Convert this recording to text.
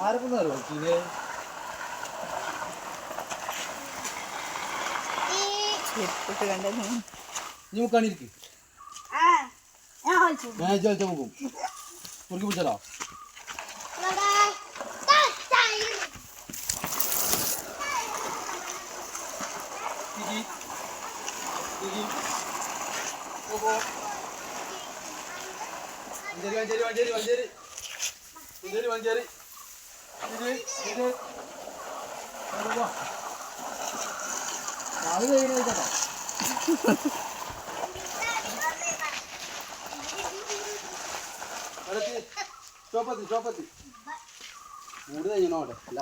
ആരൊക്കെ ഇത് ചെരുപ്പിട്ട് കണ്ടത് നീ മുക്കാണിരിക്കും ഞാൻ ചോദിച്ചാൽ പോകും. കുറുക്കി പിടിച്ചോ Gigi. Gigi. Popo. Manjeri Manjeri Manjeri Manjeri Manjeri Manjeri ഇത് ഇത് അത് കഴിഞ്ഞ കേട്ടോ ചോപ്പത്തി ചോപ്പത്തി മൂട് കഴിഞ്ഞോ അല്ല